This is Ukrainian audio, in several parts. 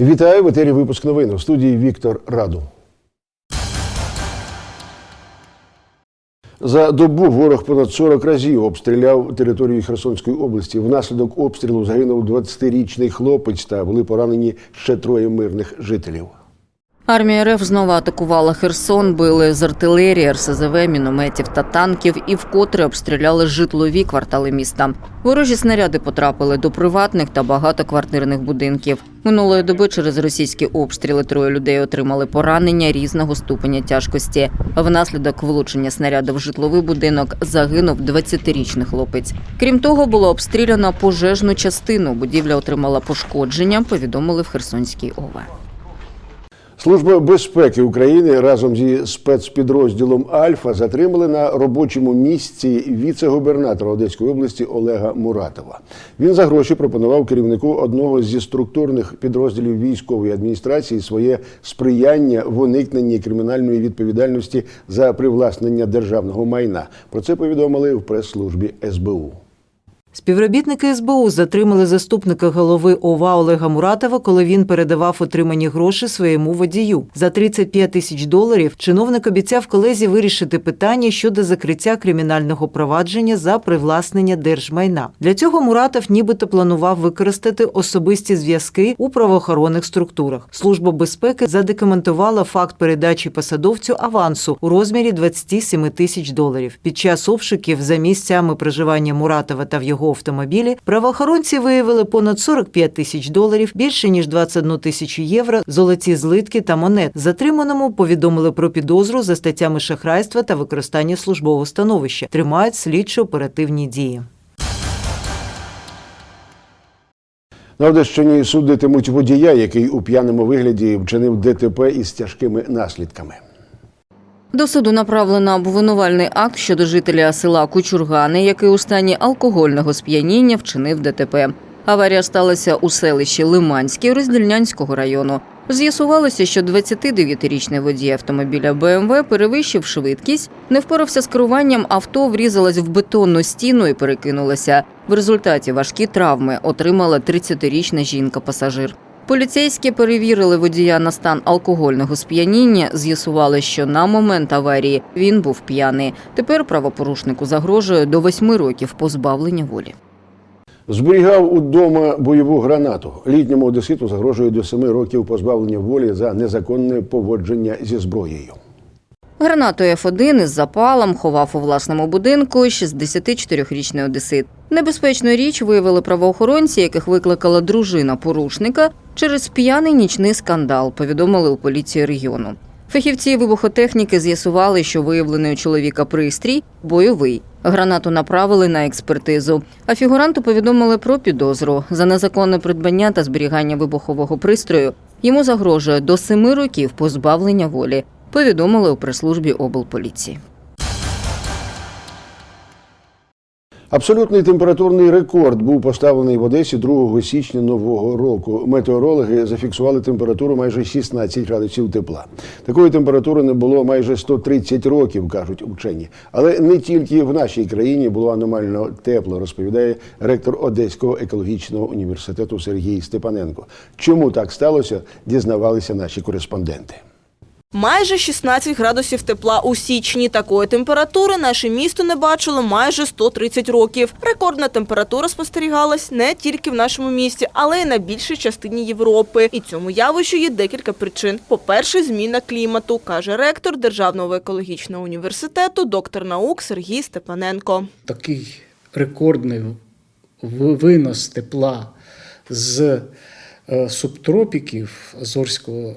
Вітаю в етері випуск новин у студії Віктор Раду. За добу ворог понад 40 разів обстріляв територію Херсонської області. Внаслідок обстрілу загинув 20-річний хлопець та були поранені ще троє мирних жителів. Армія РФ знову атакувала Херсон, били з артилерії, РСЗВ, мінометів та танків і вкотре обстріляли житлові квартали міста. Ворожі снаряди потрапили до приватних та багатоквартирних будинків. Минулої доби через російські обстріли троє людей отримали поранення різного ступеня тяжкості. Внаслідок влучення снаряду в житловий будинок загинув 20-річний хлопець. Крім того, було обстріляно пожежну частину. Будівля отримала пошкодження. Повідомили в Херсонській ОВА. Служба безпеки України разом зі спецпідрозділом Альфа затримали на робочому місці віце-губернатора Одеської області Олега Муратова. Він за гроші пропонував керівнику одного зі структурних підрозділів військової адміністрації своє сприяння в уникненні кримінальної відповідальності за привласнення державного майна. Про це повідомили в прес-службі СБУ. Співробітники СБУ затримали заступника голови ОВА Олега Муратова, коли він передавав отримані гроші своєму водію. За 35 тисяч доларів чиновник обіцяв колезі вирішити питання щодо закриття кримінального провадження за привласнення держмайна. Для цього Муратов нібито планував використати особисті зв'язки у правоохоронних структурах. Служба безпеки задокументувала факт передачі посадовцю авансу у розмірі 27 тисяч доларів. Під час обшуків за місцями проживання Муратова та в його автомобілі правоохоронці виявили понад 45 тисяч доларів, більше ніж 21 тисячу євро, золоті злитки та монет. Затриманому повідомили про підозру за статтями шахрайства та використання службового становища. Тримають слідчо-оперативні дії. На Одещині судитимуть водія, який у п'яному вигляді вчинив ДТП із тяжкими наслідками. До суду направлено обвинувальний акт щодо жителя села Кучургани, який у стані алкогольного сп'яніння вчинив ДТП. Аварія сталася у селищі Лиманське Роздільнянського району. З'ясувалося, що 29-річний водій автомобіля БМВ перевищив швидкість, не впорався з керуванням, авто врізалось в бетонну стіну і перекинулося. В результаті важкі травми отримала 30-річна жінка-пасажир. Поліцейські перевірили водія на стан алкогольного сп'яніння. З'ясували, що на момент аварії він був п'яний. Тепер правопорушнику загрожує до восьми років позбавлення волі. Зберігав удома бойову гранату. Літньому одеситу загрожує до семи років позбавлення волі за незаконне поводження зі зброєю. Гранату Ф1 із запалом ховав у власному будинку 64-річний одесит. Небезпечну річ виявили правоохоронці, яких викликала дружина порушника через п'яний нічний скандал. Повідомили у поліції регіону. Фахівці вибухотехніки з'ясували, що виявлений у чоловіка пристрій бойовий. Гранату направили на експертизу. А фігуранту повідомили про підозру за незаконне придбання та зберігання вибухового пристрою. Йому загрожує до семи років позбавлення волі. Повідомили у прес-службі облполіції. Абсолютний температурний рекорд був поставлений в Одесі 2 січня нового року. Метеорологи зафіксували температуру майже 16 градусів тепла. Такої температури не було майже 130 років, кажуть вчені. Але не тільки в нашій країні було аномально тепло, розповідає ректор Одеського екологічного університету Сергій Степаненко. Чому так сталося, дізнавалися наші кореспонденти. Майже 16 градусів тепла у січні. Такої температури наше місто не бачило майже 130 років. Рекордна температура спостерігалась не тільки в нашому місті, але й на більшій частині Європи. І цьому явищу є декілька причин. По-перше, зміна клімату, каже ректор Державного екологічного університету, доктор наук Сергій Степаненко. такий рекордний винос тепла з е, субтропіків Азорського,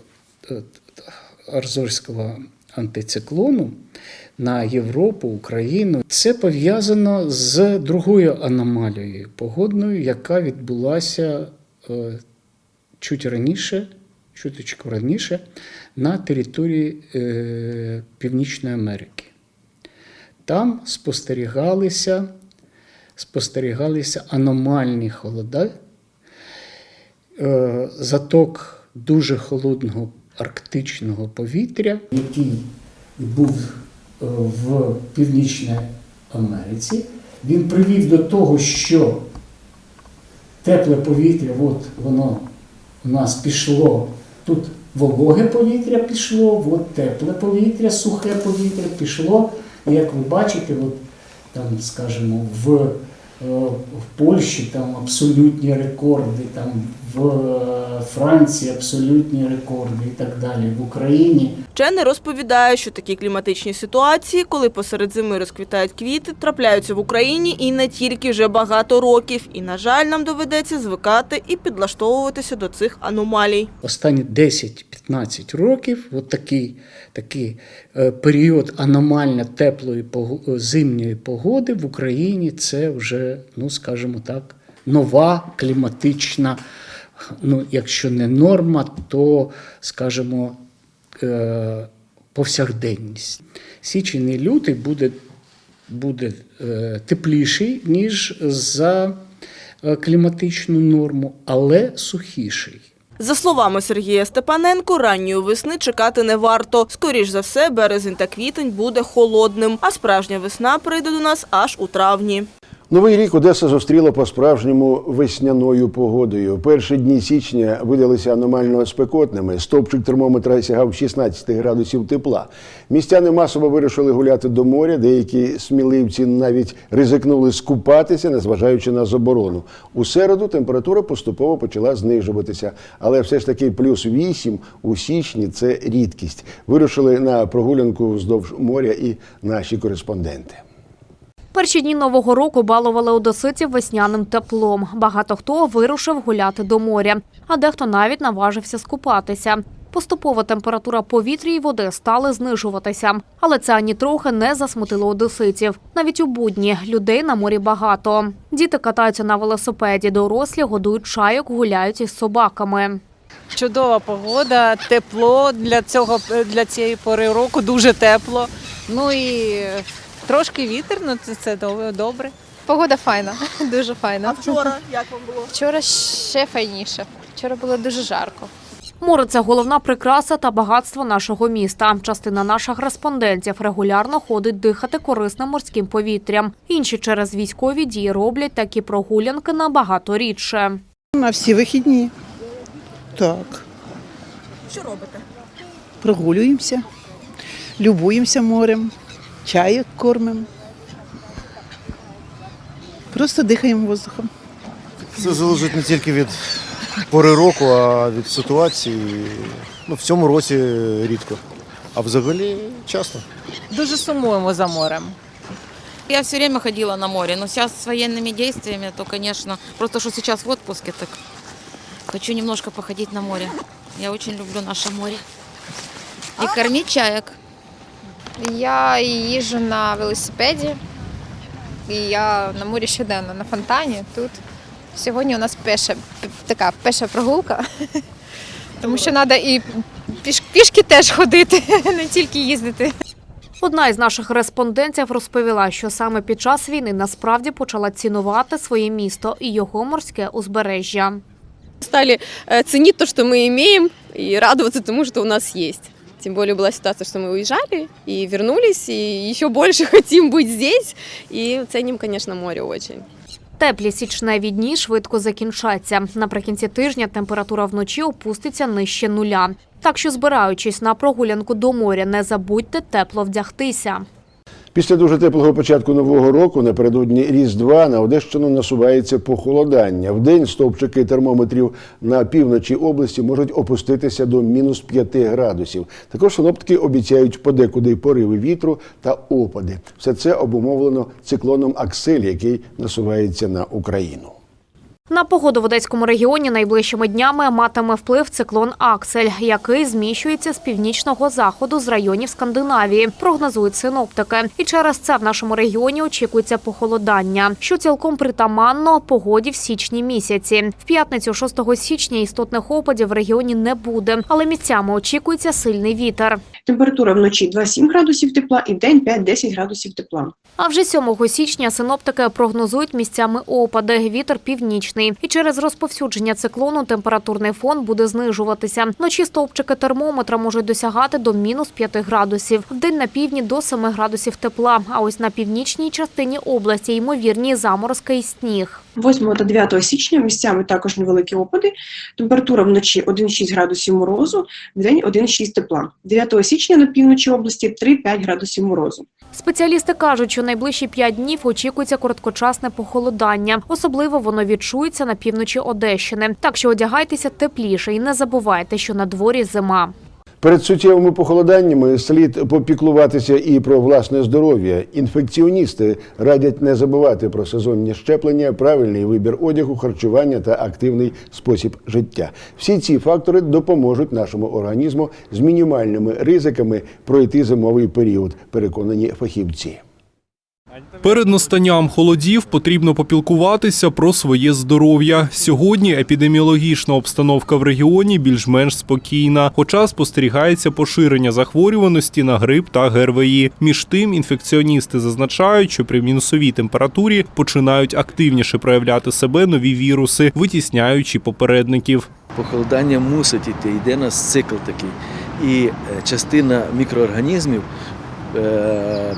Азорського антициклону на Європу, Україну. Це пов'язано з другою аномалією погодною, яка відбулася е, чуть раніше, чуточку раніше, на території е, Північної Америки. Там спостерігалися, спостерігалися аномальні холода, е, заток дуже холодного арктичного повітря, який був е, в Північній Америці. Він привів до того, що тепле повітря, от воно у нас пішло тут вологе повітря пішло, от тепле повітря, сухе повітря пішло. І як ви бачите, от, там, скажімо, в, в Польщі там абсолютні рекорди, там в е, Франції абсолютні рекорди і так далі, в Україні Вчений розповідає, що такі кліматичні ситуації, коли посеред зими розквітають квіти, трапляються в Україні і не тільки вже багато років. І, на жаль, нам доведеться звикати і підлаштовуватися до цих аномалій. останні 10-15 років, от такий, такий е, період аномально теплої пого- зимньої погоди в Україні це вже, ну скажімо так, нова кліматична, ну, якщо не норма, то, скажімо, е, повсякденність. Січень і лютий буде, буде е, тепліший, ніж за е, кліматичну норму, але сухіший. За словами Сергія Степаненко, ранньої весни чекати не варто. Скоріш за все, березень та квітень буде холодним, а справжня весна прийде до нас аж у травні. Новий рік Одеса зустріла по-справжньому весняною погодою. Перші дні січня видалися аномально спекотними. Стовпчик термометра сягав 16 градусів тепла. Містяни масово вирішили гуляти до моря. Деякі сміливці навіть ризикнули скупатися, незважаючи на заборону. У середу температура поступово почала знижуватися, але все ж таки плюс 8 у січні це рідкість. Вирушили на прогулянку вздовж моря і наші кореспонденти. Перші дні нового року балували одеситів весняним теплом. Багато хто вирушив гуляти до моря, а дехто навіть наважився скупатися. Поступово температура повітря і води стали знижуватися, але це ані трохи не засмутило одеситів. Навіть у будні людей на морі багато. Діти катаються на велосипеді, дорослі годують чайок, гуляють із собаками. Чудова погода, тепло для цього для цієї пори року, дуже тепло. Ну і трошки вітер, ну це, це добре. Погода файна, дуже файна. А вчора як вам було? Вчора ще файніше. Вчора було дуже жарко. Море це головна прикраса та багатство нашого міста. Частина наших респондентів регулярно ходить дихати корисним морським повітрям. Інші через військові дії роблять такі прогулянки набагато рідше. На всі вихідні. Так. Що робите? Прогулюємося, любуємося морем, чайок кормимо. Просто дихаємо воздухом. Все залежить не тільки від пори року, а від ситуації. Ну, в цьому році рідко. А взагалі часто. Дуже сумуємо за морем. Я все время ходила на море, но сейчас с военными действиями, то, конечно, просто что сейчас в отпуске, так хочу немножко походить на море. Я очень люблю наше море. И кормить чаек. Я їжджу на велосипеді, і я на морі щоденно, на фонтані тут. Сьогодні у нас пеша, така пеша прогулка, тому що треба і пішки теж ходити, не тільки їздити. Одна із наших респондентів розповіла, що саме під час війни насправді почала цінувати своє місто і його морське узбережжя. стали э, ценить то, что мы имеем, и радоваться тому, что у нас есть. Тем более была ситуация, что мы уезжали и вернулись, и еще больше хотим быть здесь, и ценим, конечно, море очень. Теплі січневі дні швидко закінчаться. Наприкінці тижня температура вночі опуститься нижче нуля. Так що, збираючись на прогулянку до моря, не забудьте тепло вдягтися. Після дуже теплого початку нового року напередодні Різдва на Одещину насувається похолодання. Вдень стовпчики термометрів на півночі області можуть опуститися до мінус 5 градусів. Також синоптики обіцяють подекуди пориви вітру та опади. Все це обумовлено циклоном Аксель, який насувається на Україну. На погоду в Одеському регіоні найближчими днями матиме вплив циклон Аксель, який зміщується з північного заходу з районів Скандинавії. Прогнозують синоптики. І через це в нашому регіоні очікується похолодання, що цілком притаманно погоді в січні місяці. В п'ятницю, 6 січня, істотних опадів в регіоні не буде, але місцями очікується сильний вітер. Температура вночі 2-7 градусів тепла і вдень 5-10 градусів тепла. А вже 7 січня синоптики прогнозують місцями опади. Вітер північний. І через розповсюдження циклону температурний фон буде знижуватися. Вночі стовпчики термометра можуть досягати до мінус 5 градусів. Вдень на півдні до 7 градусів тепла. А ось на північній частині області ймовірні заморозки і сніг. 8 та 9 січня місцями також невеликі опади. Температура вночі 1,6 градусів морозу, вдень 1,6 тепла. 9 січня на півночі області 3-5 градусів морозу. Спеціалісти кажуть, що найближчі п'ять днів очікується короткочасне похолодання. Особливо воно відчується на півночі Одещини. Так що одягайтеся тепліше і не забувайте, що на дворі зима. Перед суттєвими похолоданнями слід попіклуватися і про власне здоров'я. Інфекціоністи радять не забувати про сезонні щеплення, правильний вибір одягу, харчування та активний спосіб життя. Всі ці фактори допоможуть нашому організму з мінімальними ризиками пройти зимовий період, переконані фахівці. Перед настанням холодів потрібно попілкуватися про своє здоров'я. Сьогодні епідеміологічна обстановка в регіоні більш-менш спокійна, хоча спостерігається поширення захворюваності на грип та ГРВІ. Між тим, інфекціоністи зазначають, що при мінусовій температурі починають активніше проявляти себе нові віруси, витісняючи попередників. Похолодання мусить йти, йде нас цикл такий. І е, частина мікроорганізмів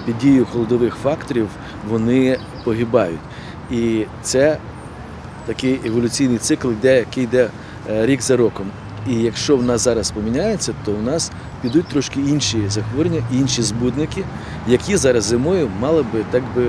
під дією холодових факторів вони погибають. І це такий еволюційний цикл, який йде е, рік за роком. І якщо в нас зараз поміняється, то в нас підуть трошки інші захворювання, інші збудники, які зараз зимою мали би так би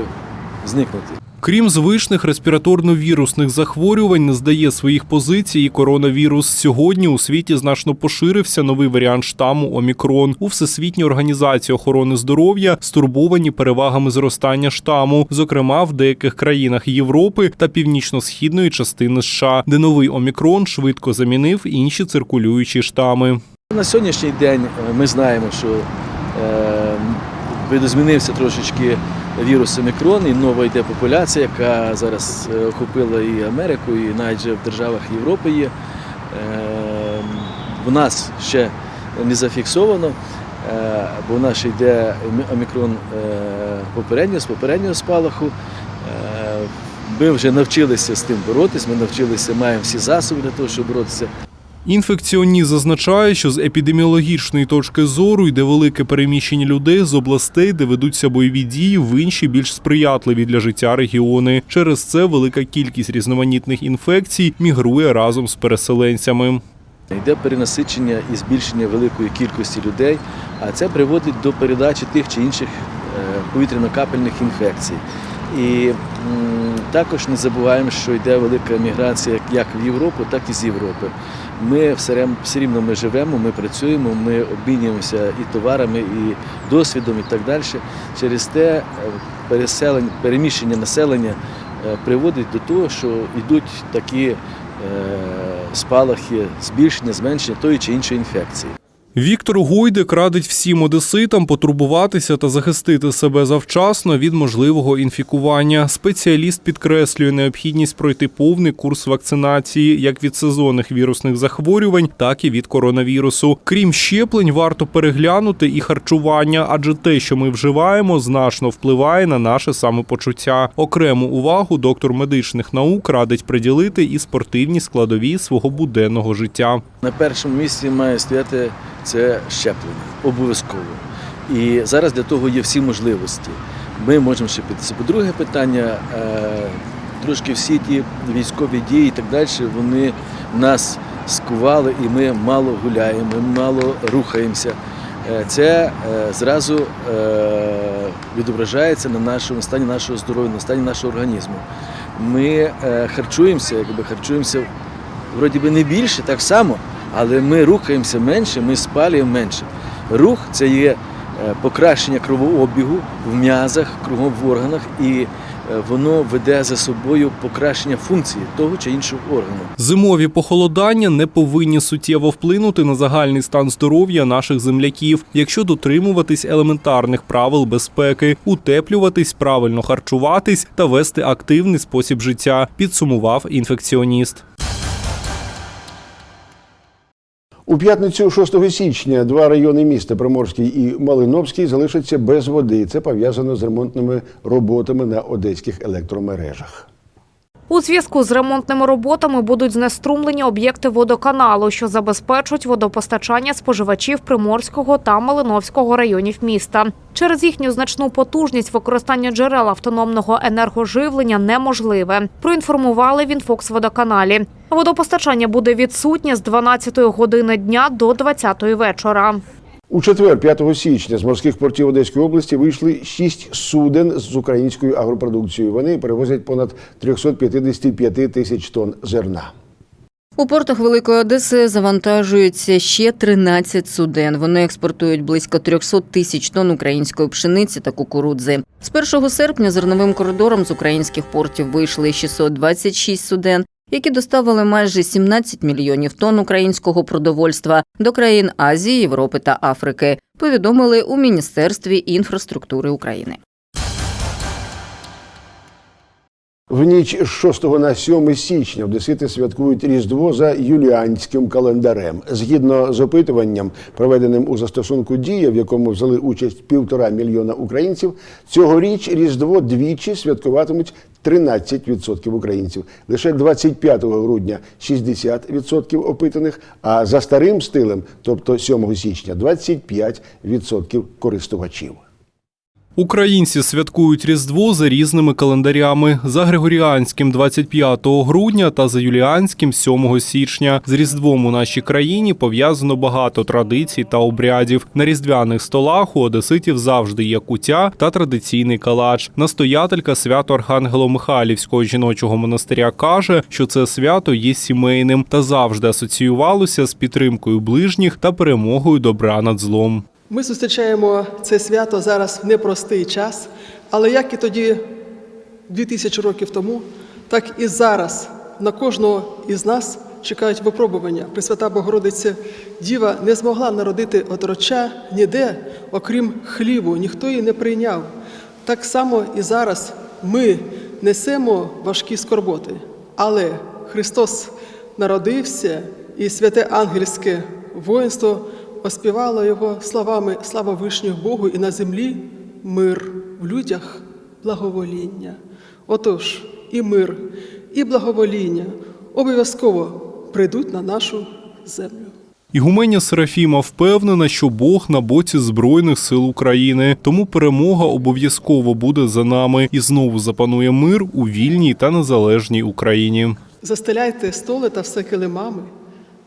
зникнути. Крім звичних респіраторно-вірусних захворювань, не здає своїх позицій і коронавірус. Сьогодні у світі значно поширився новий варіант штаму Омікрон. У Всесвітній організації охорони здоров'я стурбовані перевагами зростання штаму, зокрема в деяких країнах Європи та північно-східної частини США, де новий Омікрон швидко замінив інші циркулюючі штами. На сьогоднішній день е, ми знаємо, що е, видозмінився трошечки вірус омікрон, і нова йде популяція, яка зараз е, охопила і Америку, і навіть в державах Європи є. У нас ще не зафіксовано, е, бо у нас ще йде омікрон е, попереднього, з попереднього спалаху. Ми вже навчилися з тим боротися, ми навчилися, маємо всі засоби для того, щоб боротися. Інфекціоніст зазначає, що з епідеміологічної точки зору йде велике переміщення людей з областей, де ведуться бойові дії, в інші більш сприятливі для життя регіони. Через це велика кількість різноманітних інфекцій мігрує разом з переселенцями. Йде перенасичення і збільшення великої кількості людей, а це приводить до передачі тих чи інших е, повітряно-капельних інфекцій. І також не забуваємо, що йде велика міграція як в Європу, так і з Європи. Ми все рівно ми живемо, ми працюємо, ми обмінюємося і товарами, і досвідом, і так далі. Через те е, переселення, переміщення населення е, приводить до того, що йдуть такі е, спалахи, збільшення, зменшення тої чи іншої інфекції. Віктор Гойдик радить всім одеситам потурбуватися та захистити себе завчасно від можливого інфікування. Спеціаліст підкреслює необхідність пройти повний курс вакцинації як від сезонних вірусних захворювань, так і від коронавірусу. Крім щеплень, варто переглянути і харчування, адже те, що ми вживаємо, значно впливає на наше самопочуття. Окрему увагу доктор медичних наук радить приділити і спортивні складові свого буденного життя. На першому місці має стояти це щеплення, обов'язково. І зараз для того є всі можливості. Ми можемо щепитися. По-друге питання, е, трошки всі ті військові дії і так далі, вони нас скували і ми мало гуляємо, ми мало рухаємося. Е, Це е, зразу відображається на нашому стані нашого здоров'я, на стані нашого організму. Ми харчуємося, якби харчуємося вроді би не більше, так само, але ми рухаємося менше, ми спалюємо менше. Рух це є е, покращення кровообігу в м'язах, кругом в органах, і е, воно веде за собою покращення функції того чи іншого органу. Зимові похолодання не повинні суттєво вплинути на загальний стан здоров'я наших земляків, якщо дотримуватись елементарних правил безпеки, утеплюватись, правильно харчуватись та вести активний спосіб життя, підсумував інфекціоніст. У п'ятницю 6 січня два райони міста Приморський і Малиновський залишаться без води. Це пов'язано з ремонтними роботами на одеських електромережах. У зв'язку з ремонтними роботами будуть знеструмлені об'єкти водоканалу, що забезпечують водопостачання споживачів Приморського та Малиновського районів міста. Через їхню значну потужність використання джерел автономного енергоживлення неможливе. Проінформували в інфоксводоканалі. Водопостачання буде відсутнє з 12 години дня до 20 вечора. У четвер, 5 січня, з морських портів Одеської області вийшли шість суден з українською агропродукцією. Вони перевозять понад 355 тисяч тонн зерна. У портах Великої Одеси завантажуються ще 13 суден. Вони експортують близько 300 тисяч тонн української пшениці та кукурудзи. З 1 серпня зерновим коридором з українських портів вийшли 626 суден, які доставили майже 17 мільйонів тонн українського продовольства до країн Азії, Європи та Африки. Повідомили у Міністерстві інфраструктури України. В ніч з 6 на 7 січня одесити святкують Різдво за юліанським календарем. Згідно з опитуванням, проведеним у застосунку Дія, в якому взяли участь півтора мільйона українців, цьогоріч Різдво двічі святкуватимуть 13% українців. Лише 25 грудня 60% опитаних, а за старим стилем, тобто 7 січня, 25% користувачів. Українці святкують Різдво за різними календарями: за Григоріанським 25 грудня та за Юліанським 7 січня. З Різдвом у нашій країні пов'язано багато традицій та обрядів. На різдвяних столах у одеситів завжди є куття та традиційний калач. Настоятелька свято Архангело-Михайлівського жіночого монастиря каже, що це свято є сімейним та завжди асоціювалося з підтримкою ближніх та перемогою добра над злом. Ми зустрічаємо це свято зараз в непростий час, але як і тоді, 2000 років тому, так і зараз на кожного із нас чекають випробування. Пресвята Богородиця Діва не змогла народити отроча ніде, окрім хлібу, ніхто її не прийняв. Так само і зараз ми несемо важкі скорботи, але Христос народився, і святе ангельське воїнство оспівало його словами слава вишніх Богу і на землі мир, в людях благовоління. Отож, і мир, і благовоління обов'язково прийдуть на нашу землю. Ігуменя Серафіма впевнена, що Бог на боці Збройних сил України, тому перемога обов'язково буде за нами і знову запанує мир у вільній та незалежній Україні. Застеляйте столи та все килимами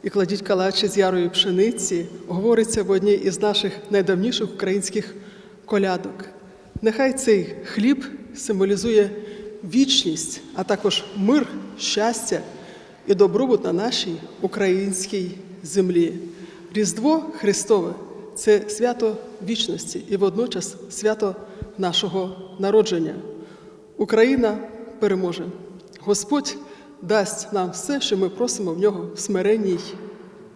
і кладіть калачі з ярої пшениці, говориться в одній із наших найдавніших українських колядок. Нехай цей хліб символізує вічність, а також мир, щастя і добробут на нашій українській землі. Різдво Христове це свято вічності і водночас свято нашого народження. Україна переможе. Господь дасть нам все, що ми просимо в нього в смиренній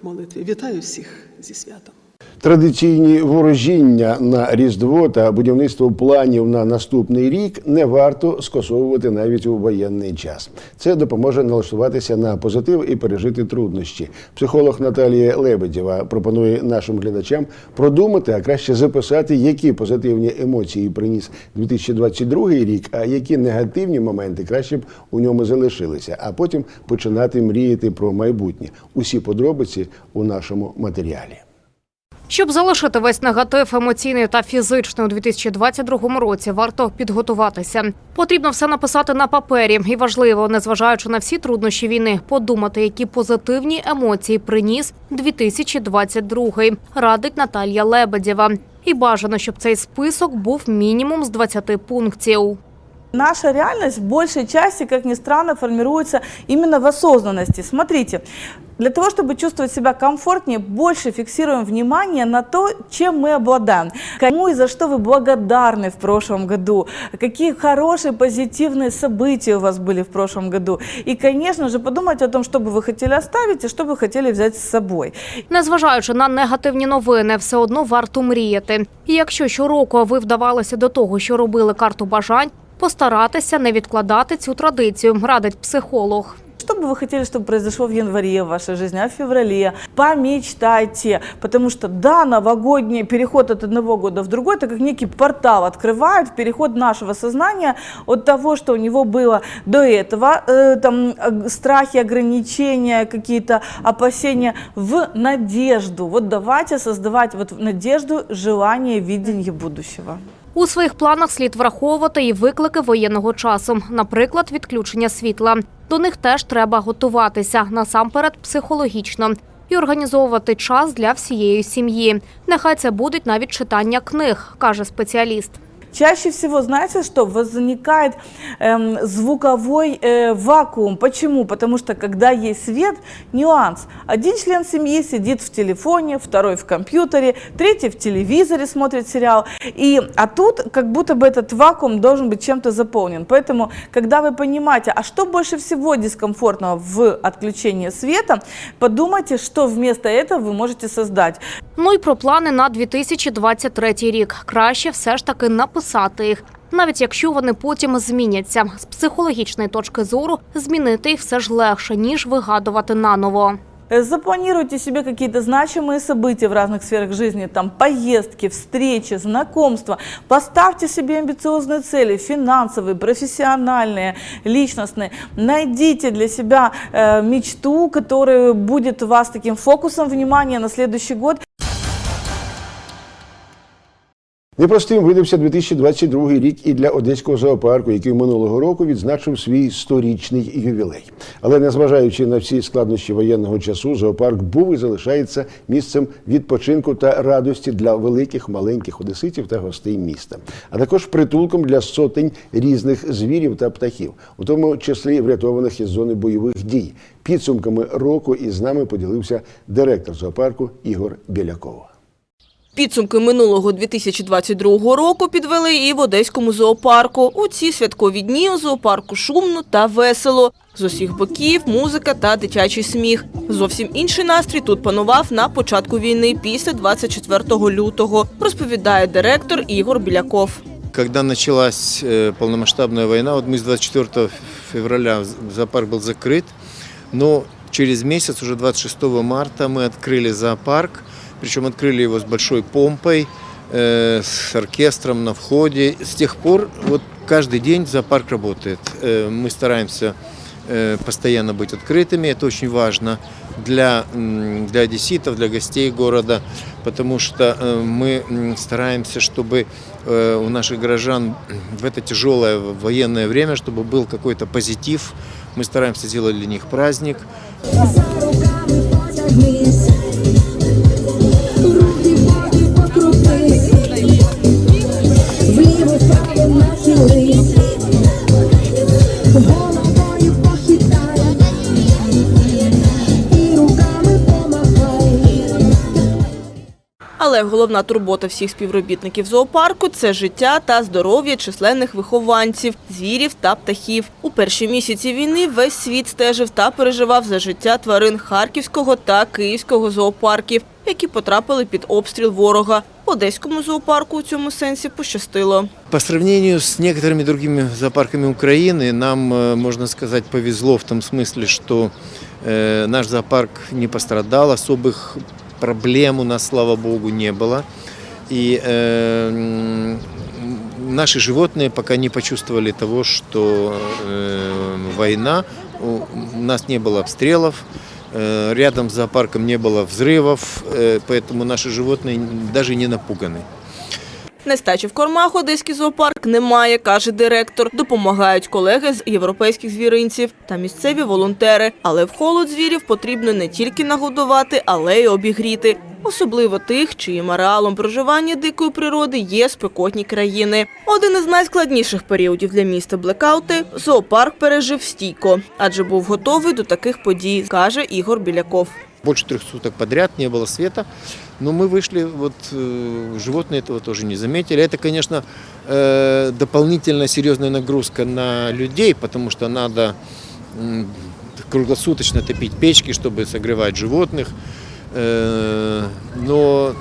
молитві. Вітаю всіх зі святом. Традиційні ворожіння на Різдво та будівництво планів на наступний рік не варто скасовувати навіть у воєнний час. Це допоможе налаштуватися на позитив і пережити труднощі. Психолог Наталія Лебедєва пропонує нашим глядачам продумати, а краще записати, які позитивні емоції приніс 2022 рік, а які негативні моменти краще б у ньому залишилися, а потім починати мріяти про майбутнє. Усі подробиці у нашому матеріалі. Щоб залишити весь негатив емоційний та фізичний у 2022 році, варто підготуватися. Потрібно все написати на папері, і важливо, незважаючи на всі труднощі війни, подумати, які позитивні емоції приніс 2022, радить Наталія Лебедєва. І бажано, щоб цей список був мінімум з 20 пунктів. Наша реальность в большей части, как ни странно, формируется именно в осознанности. Смотрите, для того, чтобы чувствовать себя комфортнее, больше фиксируем внимание на то, чем мы обладаем. Кому и за что вы благодарны в прошлом году, какие хорошие, позитивные события у вас были в прошлом году. И, конечно же, подумать о том, что бы вы хотели оставить и что бы хотели взять с собой. Незважаючи на негативні новини, все одно варто мріяти. І якщо щороку ви вдавалися до того, що робили карту бажань, постаратися не відкладати цю традицію, радить психолог. что бы вы хотели, чтобы произошло в январе в вашей жизни, а в феврале. Помечтайте, потому что да, новогодний переход от одного года в другой, это как некий портал открывает в переход нашего сознания от того, что у него было до этого, э, там э, страхи, ограничения, какие-то опасения, в надежду. Вот давайте создавать вот надежду, желание, видение будущего. У своїх планах слід враховувати і виклики воєнного часу, наприклад, відключення світла. До них теж треба готуватися насамперед психологічно і організовувати час для всієї сім'ї. Нехай це будуть навіть читання книг, каже спеціаліст Чаще всего, знаете, что возникает эм, звуковой э, вакуум. Почему? Потому что когда есть свет, нюанс. Один член семьи сидит в телефоне, второй в компьютере, третий в телевизоре смотрит сериал. И, а тут как будто бы этот вакуум должен быть чем-то заполнен. Поэтому, когда вы понимаете, а что больше всего дискомфортного в отключении света, подумайте, что вместо этого вы можете создать. Ну і про плани на 2023 рік. Краще все ж таки написати їх. Навіть якщо вони потім зміняться з психологічної точки зору, змінити їх все ж легше ніж вигадувати наново. Э, Запланируйте себе какие-то значимые события в разных сферах жизни, там поездки, встречи, знакомства. Поставьте себе амбициозные цели, финансовые, профессиональные, личностные. Найдите для себя э, мечту, которая будет у вас таким фокусом внимания на следующий год. Непростим видався 2022 рік і для одеського зоопарку, який минулого року відзначив свій сторічний ювілей. Але незважаючи на всі складнощі воєнного часу, зоопарк був і залишається місцем відпочинку та радості для великих маленьких одеситів та гостей міста, а також притулком для сотень різних звірів та птахів, у тому числі врятованих із зони бойових дій. Підсумками року із нами поділився директор зоопарку Ігор Біляков. Підсумки минулого 2022 року підвели і в Одеському зоопарку. У ці святкові дні у зоопарку шумно та весело. З усіх боків музика та дитячий сміх. Зовсім інший настрій тут панував на початку війни після 24 лютого, розповідає директор Ігор Біляков. Когда началась э, полномасштабная война, вот мы с 24 февраля зоопарк был закрыт, но через месяц, уже 26 марта, мы открыли зоопарк, Причем открыли его с большой помпой, э, с оркестром на входе. С тех пор вот каждый день зоопарк работает. Э, мы стараемся э, постоянно быть открытыми, это очень важно для, для одесситов, для гостей города, потому что э, мы стараемся, чтобы э, у наших горожан в это тяжелое военное время, чтобы был какой-то позитив. Мы стараемся сделать для них праздник. Але головна турбота всіх співробітників зоопарку це життя та здоров'я численних вихованців, звірів та птахів. У перші місяці війни весь світ стежив та переживав за життя тварин Харківського та Київського зоопарків, які потрапили під обстріл ворога. Одеському зоопарку у цьому сенсі пощастило. По сравнению с некоторыми другими зоопарками Украины, нам, э, можно сказать, повезло в том смысле, что э, наш зоопарк не пострадал, особых проблем у нас, слава богу, не было. И э, м, наши животные пока не почувствовали того, что э, война, у у нас не было обстрелов, э, рядом с зоопарком не было взрывов, э, поэтому наши животные даже не напуганы. Нестачі в кормах одеський зоопарк немає, каже директор. Допомагають колеги з європейських звіринців та місцеві волонтери. Але в холод звірів потрібно не тільки нагодувати, але й обігріти. Особливо тих, чиїм ареалом проживання дикої природи є спекотні країни. Один із найскладніших періодів для міста блекаути зоопарк пережив стійко, адже був готовий до таких подій, каже Ігор Біляков. Больше трех суток подряд не было света, но мы вышли, вот э, животные этого тоже не заметили. Это, конечно, э, дополнительная серьезная нагрузка на людей, потому что надо круглосуточно топить печки, чтобы согревать животных. Э, Но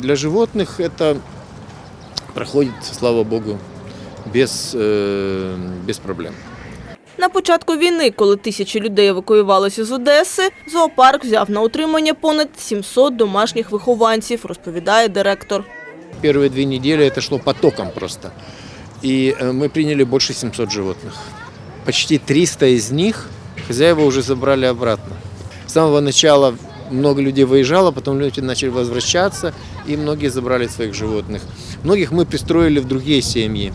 для животных это проходит, слава богу, без, без проблем. На початку війни, коли тисячі людей евакуювалися з Одеси, зоопарк взяв на утримання понад 700 домашніх вихованців, розповідає директор. Первые две недели это шло потоком просто. И э, мы приняли больше 700 животных. Почти 300 из них хозяева уже забрали обратно. С самого начала много людей выезжало, потом люди начали возвращаться, и многие забрали своих животных. Многих мы пристроили в другие семьи.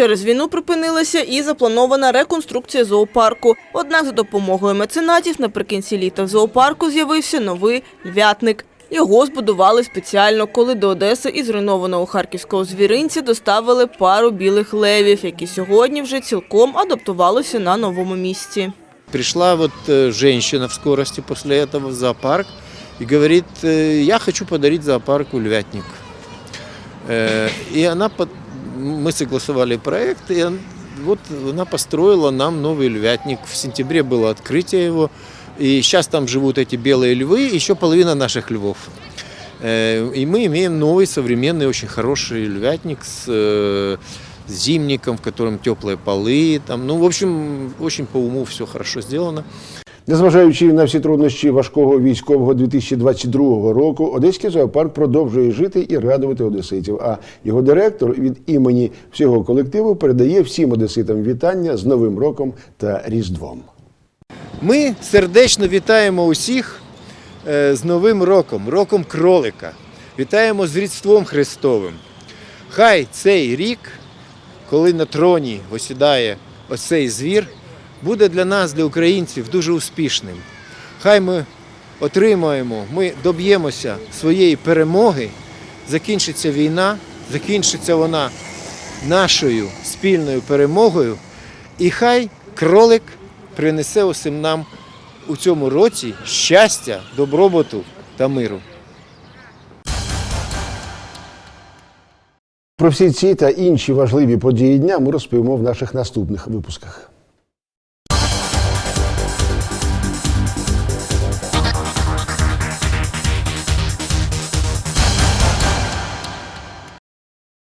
Через війну припинилася і запланована реконструкція зоопарку. Однак за допомогою меценатів наприкінці літа в зоопарку з'явився новий львятник. Його збудували спеціально, коли до Одеси із зруйнованого харківського звіринця доставили пару білих левів, які сьогодні вже цілком адаптувалися на новому місці. Пришла вот э, женщина в скорости после этого в зоопарк и говорит, э, я хочу подарить зоопарку львятник. Э, И она, под- мы согласовали проект, и вот она построила нам новый львятник. В сентябре было открытие его, и сейчас там живут эти белые львы, еще половина наших львов. Э, И мы имеем новый, современный, очень хороший львятник э, с зимником, в котором теплые полы. Там, ну, в общем, очень по уму все хорошо сделано. Незважаючи на всі труднощі важкого військового 2022 року, Одеський зоопарк продовжує жити і радувати одеситів. А його директор від імені всього колективу передає всім одеситам вітання з Новим роком та Різдвом. Ми сердечно вітаємо усіх е, з Новим роком, роком кролика. Вітаємо з Різдвом Христовим. Хай цей рік, коли на троні осідає ось цей звір, буде для нас, для українців, дуже успішним. Хай ми отримаємо, ми доб'ємося своєї перемоги, закінчиться війна, закінчиться вона нашою спільною перемогою, і хай кролик принесе усім нам у цьому році щастя, добробуту та миру. Про всі ці та інші важливі події дня ми розповімо в наших наступних випусках.